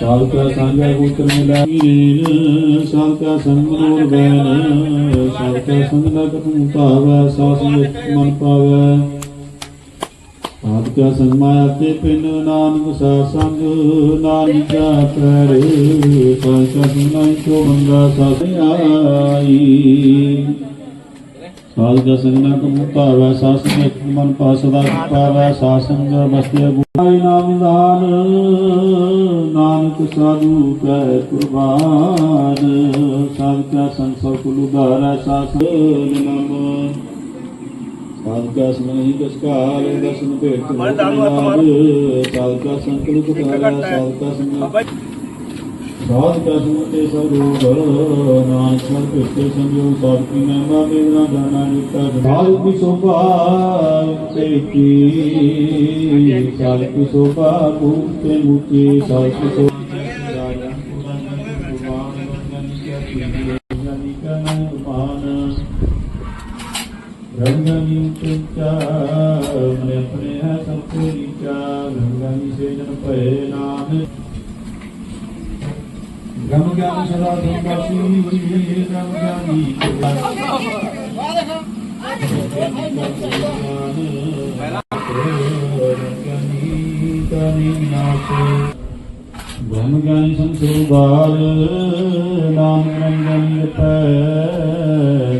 ਸਾਲ ਕਾ ਸਾਂਝਾ ਗੋਤਰ ਮਿਲਾ ਨੀਨ ਸਾਲ ਕਾ ਸੰਗ ਨੂਰ ਬੈਨ ਸਾਲ ਕਾ ਸੰਗ ਕਤੂ ਭਾਵੈ ਸਾਸ ਮਨ ਪਾਵੈ ਆਦ ਕਾ ਸੰਗ ਤੇ ਪਿੰਨ ਨਾਨਕ ਸਾ ਸੰਗ, ਨਾਨਕ ਕਾ ਸਾਲ ਕਾ ਸੰਗ ਕੋ ਬੰਦਾ ਸਾਸ ਆਈ ਸਾਲ ਕਾ ਸੰਗ ਨਾ ਕਤੂ ਭਾਵੈ ਸਾਸ ਮਨ ਪਾਸਦਾ ਪਾਵੈ ਸਾਸੰਗ ਬਸਤਿ ਗੁਆਈ ਨਾਮ ਦਾਨ ਨਾਨਕ ਸਾਧੂ ਕੈ ਕੁਰਬਾਨ। ਸਾਧ ਕਾ ਸੰਸਰ ਕੁਲ ਉਧਾਰੈ ਸਾਸ ਨਮ ਸਾਧ ਕਾ ਸਮਨਹੀ ਕਸ ਕਾਲ ਦਰਸ਼ਨ ਭੇਟ ਸਾਧ ਕਾ ਸੰਕਲ ਕੁਤਾਰਾ ਸਾਧ ਕਾ ਸੰਗ ਸਾਧ ਕਾ ਸੁਨਤੇ ਸਰੂਪ ਨਾਨਕ ਸਰ ਭੇਟੇ ਸੰਜੋ ਸਾਧ ਕੀ ਮਹਿਮਾ ਮੇਰਾ ਜਾਣਾ ਨਿਕਾ ਸਾਧ ਕੀ ਸੋਭਾ ਤੇ ਕੀ ਸਾਧ ਕੀ ਸੋਭਾ ਭੂਤ ਤੇ ਮੁਤੀ ਸਾਧ ਕੀ ਸੋਭਾ ਰੰਗਨੀ ਉਚਾ ਮਨੇ ਆਪਣੇ ਹੈ ਸਭ ਤੇ ਨੀਚਾ ਰੰਗਨੀ ਸੇ ਜਨ ਭਏ ਨਾਮ ਗਮ ਗਿਆਨ ਸਦਾ ਸੰਪਾਸੀ ਗਮ ਗਿਆਨੀ ਬ੍ਰਹਮ ਗਿਆਨੀ ਸੰਸੂਬਾਲ ਨਾਮ ਰੰਗਨ ਪੈ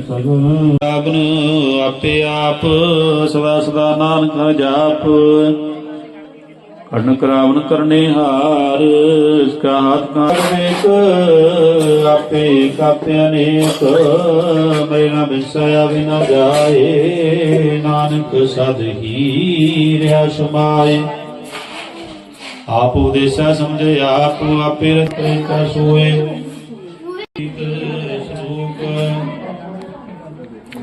ਸਗਨ। ਆਬਨ ਆਪੇ ਆਪ, ਸਦਾ ਸਦਾ ਨਾਨਕ ਜਾਪ। ਕਰਨ ਕਰਾਵਨ ਕਰਨੇ ਹਾਰ ਕਾ ਹੱਥ ਕਾ ਆਪੇ ਕਾਪੇ ਅਨੇਕ ਮੈਨਾ ਬਿਸਇਆ ਬਿਨਾ ਜਾਏ, ਨਾਨਕ ਸਦ ਹੀ ਰਿਆ ਸਮਾਏ। ਆਪ ਉਦੇਸਾ ਸਮਝੇ, ਆਪ ਆਪੇ ਰਤੇ ਕਾ ਸੋਏ। ਸਰੂਪ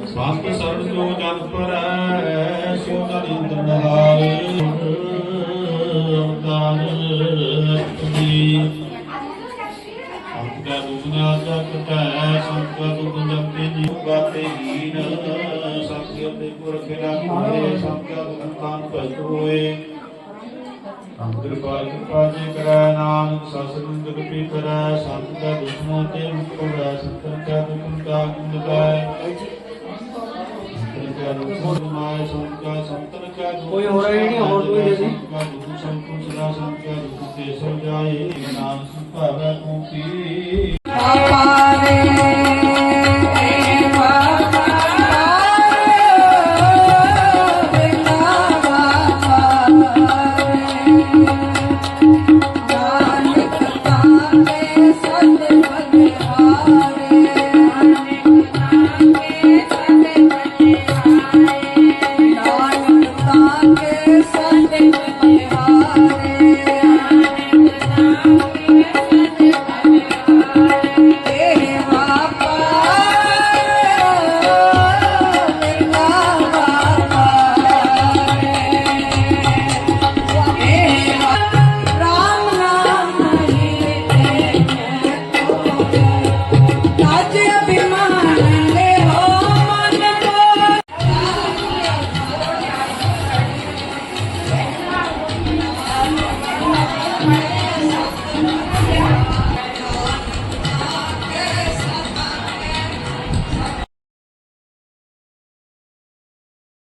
ਸੰਤ ਜੋ ਜਨ ਪਰੈ, ਸੋ ਨਰਿੰਦਰ ਨਹਾਰੇ। ਸੰਤ ਦੁਗਨਾ ਜਪ ਕੈ ਸੰਤ ਦੁਗਨ ਜਪੇ ਜੀ। ਬਾਤੇ ਹੀਨ ਸੰਤ ਕੇ ਤੇ ਪੁਰਖ ਲਾਗੇ ਸੰਤ ਕਾ ਦੁਗਨ ਤਾਨ ਭਜ ਹੋਏ। ਪਾਲ ਕਿਰਪਾ ਜੇ ਕਰੈ ਨਾਨਕ ਜਗ ਪੀ ਕਰੈ ਸੰਤ ਕਾ ਦੁਸ਼ਮਨ ਤੇ ਮੁਕਤਿ ਸੰਤਨ ਕਾ ਦੁਖਨ ਕਾ ਗੁਣ ਗਾਏ ਕੋਈ ਹੈ ਨਹੀਂ, ਹੋਰ ਕੋਈ ਦੇ ਦੇ। ਸਮਝਾਏ ਨਾਮ ਸੁਭਾਵੈ ਕੀ? Yes.